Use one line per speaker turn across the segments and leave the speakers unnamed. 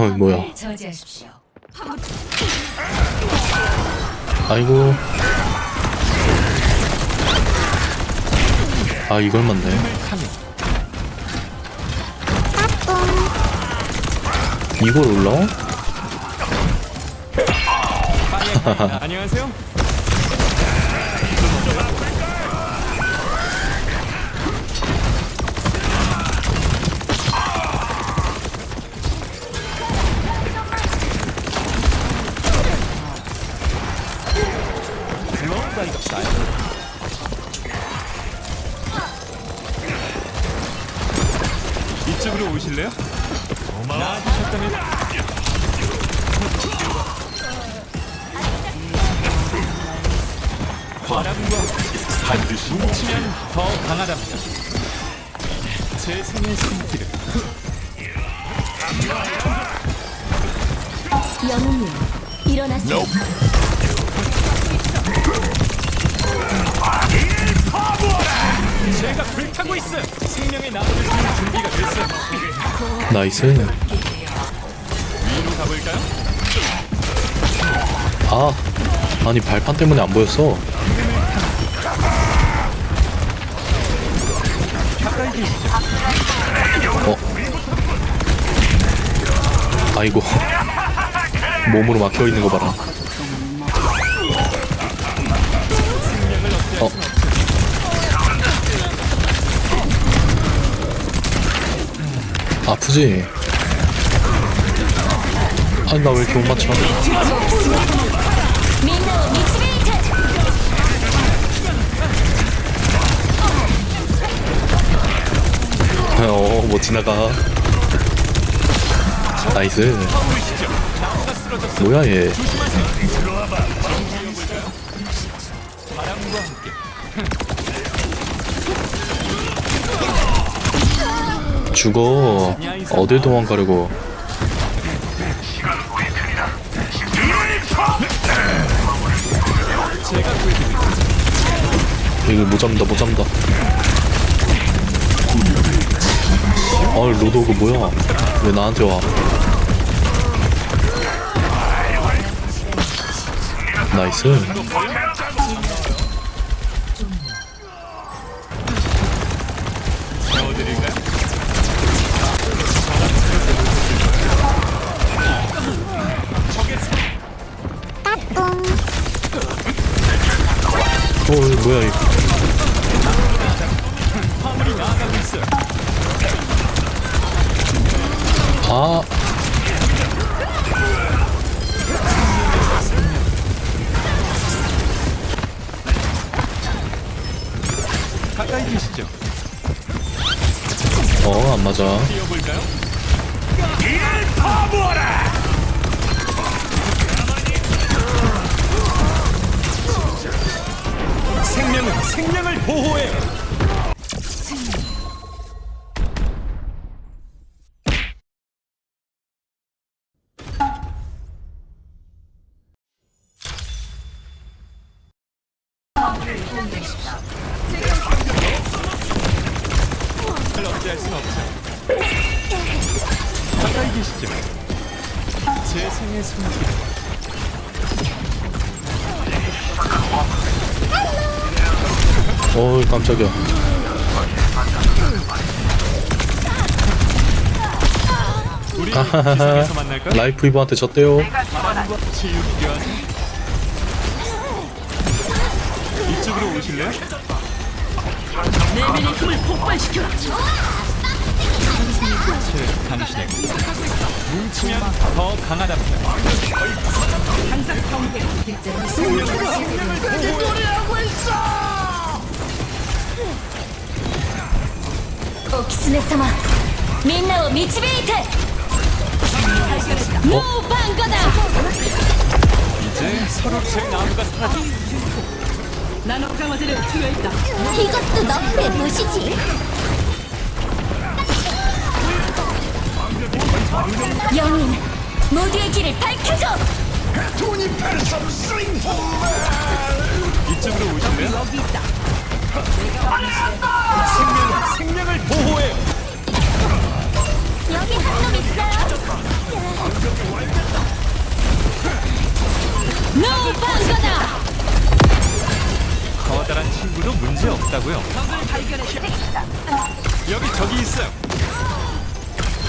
어 뭐야. 아이고 아 이걸 맞네 이걸 올라?
안녕하세요. 이쪽으로 오실래요? 나와주셨다면 바람과 반드시 뭉치면 더 강하답니다. 제 생의 손길을
영웅님 일어나세요.
제가 불타고 있어. 생명의 나무를 심을 준비가 됐어.
나이스? 아 아니 발판 때문에 안 보였어. 어? 아이고. 몸으로 막혀 있는 거 봐라. 어 아프지? 아니 나 왜 이렇게 못 맞춰? 어, 뭐 지나가. 나이스. 뭐야 얘? 죽어. 어딜 도망가려고. 이거 못 잡는다, 못 잡는다. 아, 로도그 뭐야? 왜 나한테 와? 나이스.
어,
뭐야, 이거.
아, 가까이 계시죠?
어, 안 맞아.
뛰어볼까요? 생명은 생명을 보호해요. 잘 어찌할 순 없죠. 가까이 계시죠? 제 생의 손길.
어, 깜짝이야.
우리
아하하하. 라이프 이브한테 졌대요.
이쪽으로 오실래요?
내면의 힘을 폭발시켜라.
제 당신에게 뭉치면 더 강하답니다.
어,
お狐様みんなを導いてもう晩御だ
이제 서로 제 나무가 사라져
7日までで強いだ
이것도 너프의 도시지 영웅 모두의 길을 밝혀줘
이쪽으로 오실래요? 생명, 생명을 보호해!
여기 한 놈 있어요. 네. 네. 네. 노 방거다.
커다란 친구도 문제 없다고요. 여기 저기 있어요.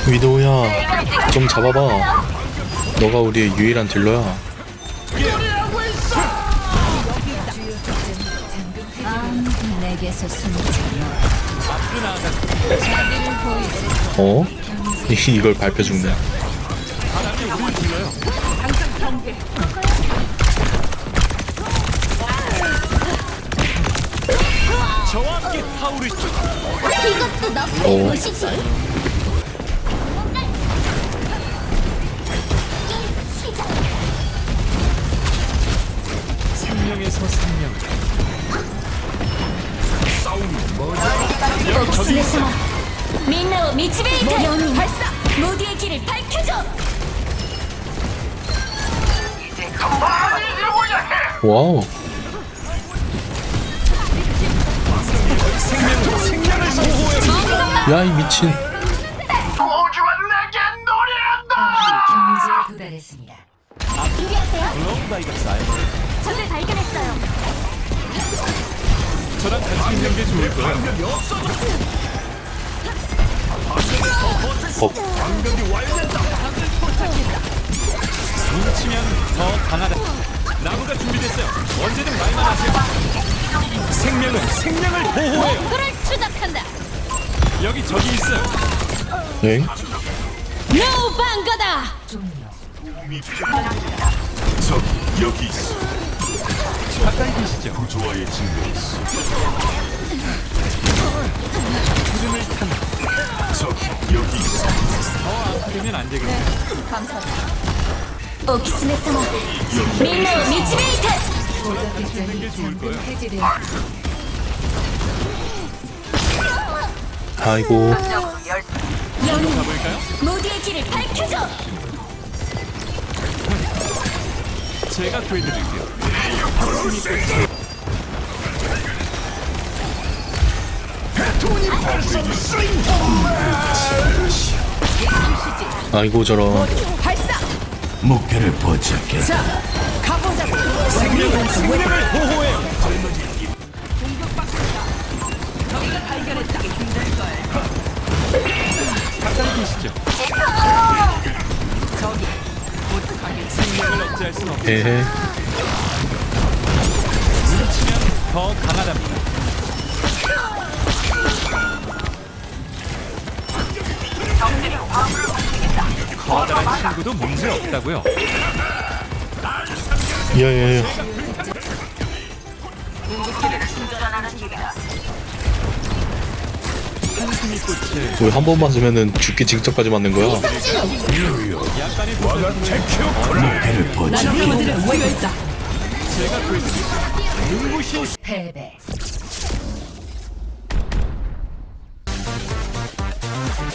위도우야 좀 잡아봐 너가 우리의 유일한 딜러야 예.
내게서 숨지 않아.
어? 이걸 밟혀 죽네.
이것도
어.
도시지
생명에서 생명.
지에서 민나와 미치베이트 뭐 발사 모두의 길을 밝혀줘
야이 미친
경유지에 도달했습니다.
준비하세요. 블러운 바이러스
전을 발견했어요.
저랑 같이 있는 게 좋을 거야.
법
뭉치면 더 강하다. 나무가 준비됐어요. 언제든 말만 하세요. 생명은 생명을 보호해요.
그를 추적한다
여기 저기 있어요.
엥?
노 방가다
가까이 계시죠. 구조와의 친구. 구름을 탄다. 저기 여기 있어. 어, 그러면 안 되겠네.
네, 감사합니다. 오키스네 사마
민나의
미치메이트 아이고 영웅
모두의 길을 밝혀줘
제가 구해드릴게요.
아이고 저런.
목표를 포착해.
에헤.
더 강하답니다. 커다란 친구도 문제 없다고요.
야야야
한숨이 꽃을
왜한 번만 쓰면은 죽기 직전까지 맞는 거야?
패배